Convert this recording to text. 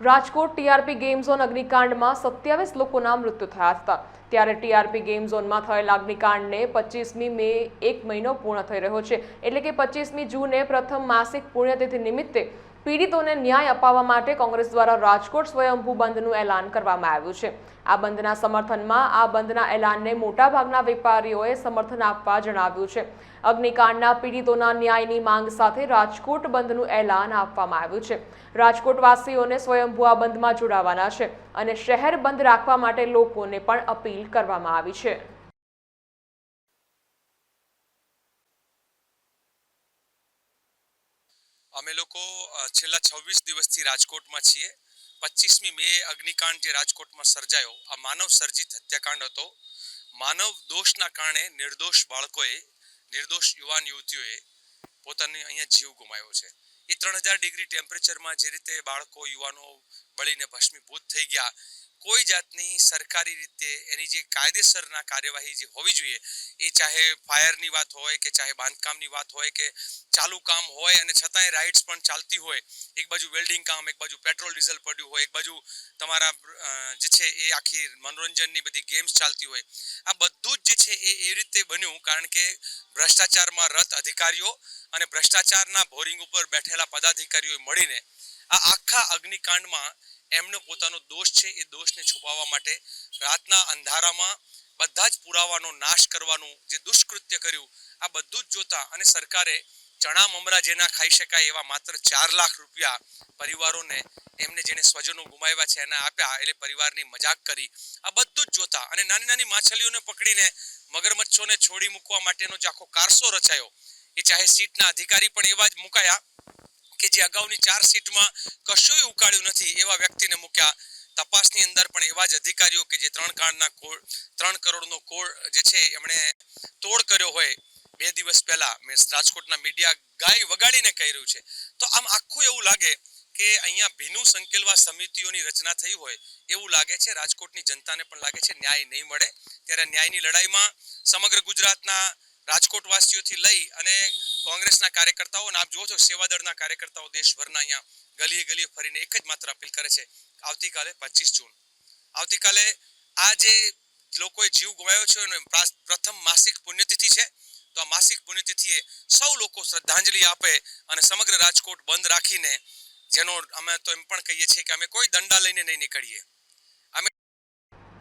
Rajkot TRP game zone અગ્નિકાંડમાં સત્યાવીસ લોકોના મૃત્યુ થયા હતા. ત્યારે ટીઆરપી ગેમ ઝોનમાં થયેલા અગ્નિકાંડને પચીસમી મે એક મહિનો પૂર્ણ થઈ રહ્યો છે. એટલે કે પચીસમી જૂને પ્રથમ માસિક પુણ્યતિથિ નિમિત્તે પીડિતોને ન્યાય અપાવવા માટે કોંગ્રેસ દ્વારા રાજકોટ સ્વયંભૂ બંધનું એલાન કરવામાં આવ્યું છે. આ બંધના સમર્થનમાં, આ બંધના એલાનને મોટાભાગના વેપારીઓએ સમર્થન આપવા જણાવ્યું છે. અગ્નિકાંડના પીડિતોના ન્યાયની માંગ સાથે રાજકોટ બંધનું એલાન આપવામાં આવ્યું છે. રાજકોટવાસીઓને સ્વયંભૂ આ બંધમાં જોડાવાના છે અને શહેર બંધ રાખવા માટે લોકોને પણ અપીલ કરવામાં આવી છે. અમે લોકો છેલ્લા છવ્વીસ દિવસથી રાજકોટમાં છીએ. પચીસમી મે અગ્નિકાંડ જે રાજકોટમાં સર્જાયો, આ માનવ સર્જિત હત્યાકાંડ હતો. માનવ દોષના કારણે નિર્દોષ બાળકોએ, નિર્દોષ યુવાન યુવતીઓએ પોતાની અહીંયા જીવ ગુમાવ્યો છે. એ ત્રણ હજાર ડિગ્રી ટેમ્પરેચરમાં જે રીતે બાળકો, યુવાનો બળીને ભસ્મીભૂત થઈ ગયા, કોઈ જાતની સરકારી રીતે એની જે કાયદેસરના કાર્યવાહી જે હોવી જોઈએ, એ ચાહે ફાયરની વાત હોય કે ચાહે બાંધકામની વાત હોય કે ચાલુ કામ હોય અને છતાંય રાઇડ્સ પણ ચાલતી હોય, એક બાજુ વેલ્ડિંગ કામ, એક બાજુ પેટ્રોલ ડીઝલ પડ્યું હોય, એક બાજુ તમારા જે છે એ આખી મનોરંજનની બધી ગેમ્સ ચાલતી હોય, આ બધું જ જે છે એ એ રીતે બન્યું કારણ કે ભ્રષ્ટાચારમાં રત અધિકારીઓ અને ભ્રષ્ટાચારના બોરિંગ ઉપર બેઠેલા પદાધિકારીઓએ મળીને આ આખા અગ્નિકાંડમાં એમનો પોતાનો દોષ છે, એ દોષને છુપાવવા માટે રાતના અંધારામાં બધા જ પુરાવાનો નાશ કરવાનું જે દુષ્કૃત્ય કર્યું, આ બધું જ જોતા અને સરકારે ચણા મમરા જેના ખાઈ શકાય એવા માત્ર ચાર લાખ રૂપિયા પરિવારોને એમને જેને સ્વજનો ગુમાવ્યા છે એના આપ્યા એટલે પરિવારની મજાક કરી. આ બધું જ જોતા અને નાની નાની માછલીઓને પકડીને મગરમચ્છોને છોડી મૂકવા માટેનો જે આખો કારસો રચાયો એ ચાહે સીટના અધિકારી પણ એવા જ મુકાયા કે જે અગાઉની ચાર સીટમાં કશુંય ઉકાળ્યું નથી એવા વ્યક્તિને મૂક્યા. તપાસની અંદર પણ એવા જ અધિકારીઓ કે જે ત્રણ કાળના કોળ, ત્રણ કરોડનો કોળ જે છે એમણે તોડ કર્યો હોય બે દિવસ પહેલા. મેં રાજકોટના મીડિયા ગાય વગાડીને કહી રહ્યું છે. તો આમ આખું એવું લાગે કે અહીંયા ભીનું સંકેલવા સમિતિઓની રચના થઈ હોય એવું લાગે છે. રાજકોટની જનતાને પણ લાગે છે ન્યાય નહીં મળે. ત્યારે ન્યાયની લડાઈમાં સમગ્ર ગુજરાતના રાજકોટવાસીઓથી લઈ અને કોંગ્રેસના કાર્યકર્તાઓ આપ જુઓ છો સેવાદળના કાર્યકર્તાઓ દેશભરના અહીંયા ગલીએ ગલીએ ફરીને એક જ માત્ર અપીલ કરે છે. આવતીકાલે પચીસ જૂન. આવતીકાલે આ જે લોકોએ જીવ ગુમાવ્યો છે એનો પ્રથમ માસિક પુણ્યતિથિ છે. તો આ માસિક પુણ્યતિથિએ સૌ લોકો શ્રદ્ધાંજલિ આપે અને સમગ્ર રાજકોટ બંધ રાખીને, જેનો અમે તો એમ પણ કહીએ છીએ કે અમે કોઈ દંડા લઈને નહીં નીકળીએ.